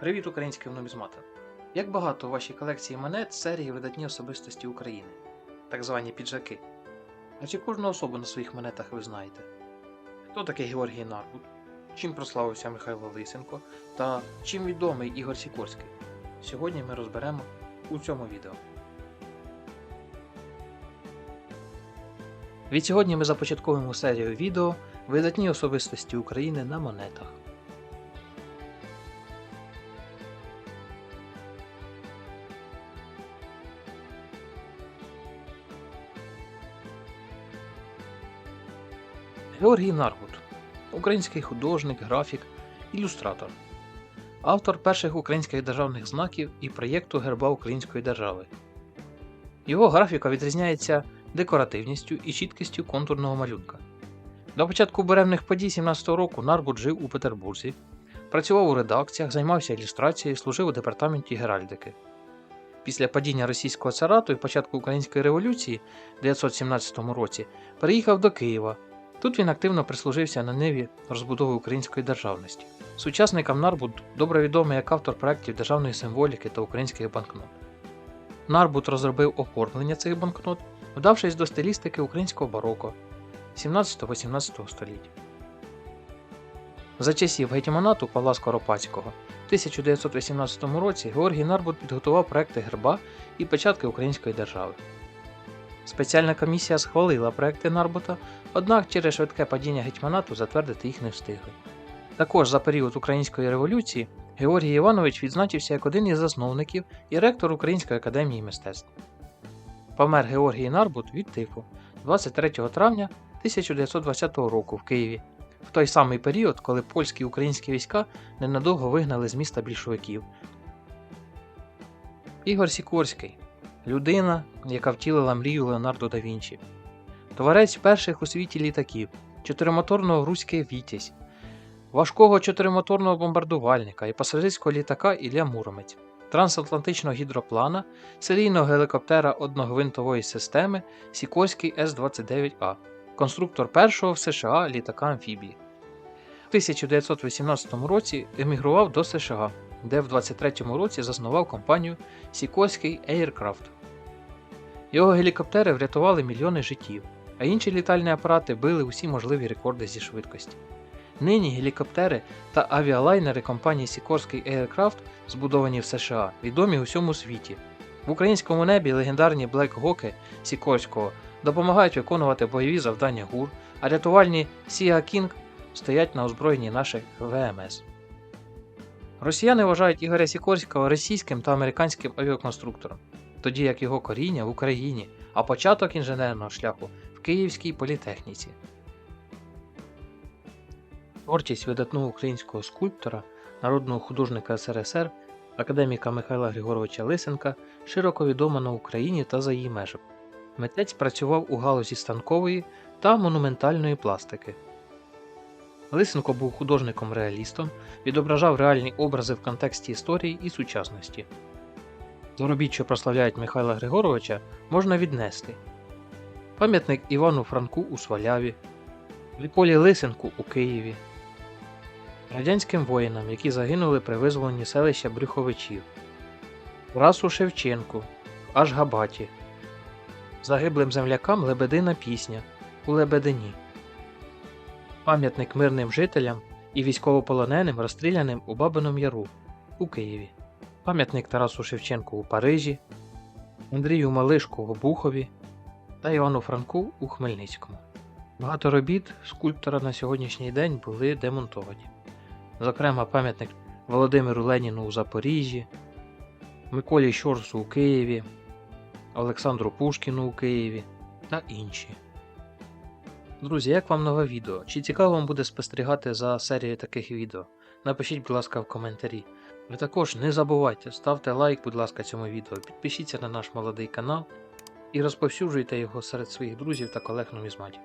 Привіт, українські нумізмати! Як багато у вашій колекції монет серії видатні особистості України, так звані піджаки. А чи кожну особу на своїх монетах ви знаєте? Хто такий Георгій Нарбут? Чим прославився Михайло Лисенко та чим відомий Ігор Сікорський? Сьогодні ми розберемо у цьому відео. Відсьогодні ми започатковуємо серію відео Видатні особистості України на монетах. Георгій Нарбут український художник, графік, ілюстратор, автор перших українських державних знаків і проєкту Герба Української держави. Його графіка відрізняється декоративністю і чіткістю контурного малюнка. До початку буремних подій 17-го року Нарбут жив у Петербурзі, працював у редакціях, займався ілюстрацією, служив у департаменті геральдики. Після падіння російського царату і початку української революції в 1917 році переїхав до Києва. Тут він активно прислужився на ниві розбудови української державності. Сучасникам Нарбут добре відомий як автор проєктів державної символіки та українських банкнот. Нарбут розробив оформлення цих банкнот, вдавшись до стилістики українського бароко 17-18 століття. За часів гетьманату Павла Скоропадського в 1918 році Георгій Нарбут підготував проекти герба і печатки української держави. Спеціальна комісія схвалила проекти Нарбута, однак через швидке падіння гетьманату затвердити їх не встигли. Також за період Української революції Георгій Іванович відзначився як один із засновників і ректор Української академії мистецтв. Помер Георгій Нарбут від тифу 23 травня 1920 року в Києві, в той самий період, коли польські і українські війська ненадовго вигнали з міста більшовиків. Ігор Сікорський людина, яка втілила мрію Леонардо да Вінчі, творець перших у світі літаків, чотиримоторного руський Вітязь, важкого чотиримоторного бомбардувальника і пасажирського літака Ілля Муромець, трансатлантичного гідроплана, серійного гелікоптера одногвинтової системи Сікорський С-29А, конструктор першого в США літака амфібії. У 1918 році емігрував до США, де в 23-му році заснував компанію Сікорський Aircraft. Його гелікоптери врятували мільйони життів, а інші літальні апарати били усі можливі рекорди зі швидкості. Нині гелікоптери та авіалайнери компанії Сікорський Aircraft, збудовані в США, відомі у всьому світі. В українському небі легендарні Hawk Сікорського допомагають виконувати бойові завдання ГУР, а рятувальні Sea King стоять на озброєнні наших ВМС. Росіяни вважають Ігоря Сікорського російським та американським авіаконструктором, тоді як його коріння в Україні, а початок інженерного шляху в Київській політехніці. Творчість видатного українського скульптора, народного художника СРСР, академіка Михайла Григоровича Лисенка широко відома на Україні та за її межами. Митець працював у галузі станкової та монументальної пластики. Лисенко був художником-реалістом, відображав реальні образи в контексті історії і сучасності. До робіт, що прославляють Михайла Григоровича, можна віднести пам'ятник Івану Франку у Сваляві, Ліполі Лисенку у Києві, радянським воїнам, які загинули при визволенні селища Брюховичів, Тарасу Шевченку в Ашгабаті, загиблим землякам Лебедина пісня у Лебедині пам'ятник мирним жителям і військовополоненим, розстріляним у Бабиному Яру у Києві, пам'ятник Тарасу Шевченку у Парижі, Андрію Малишку в Обухові та Івану Франку у Хмельницькому. Багато робіт скульптора на сьогоднішній день були демонтовані. Зокрема, пам'ятник Володимиру Леніну у Запоріжжі, Миколі Щорсу у Києві, Олександру Пушкіну у Києві та інші. Друзі, як вам нове відео? Чи цікаво вам буде спостерігати за серією таких відео? Напишіть, будь ласка, в коментарі. Ви також не забувайте, ставте лайк, будь ласка, цьому відео, підпишіться на наш молодий канал і розповсюджуйте його серед своїх друзів та колег нумізматів.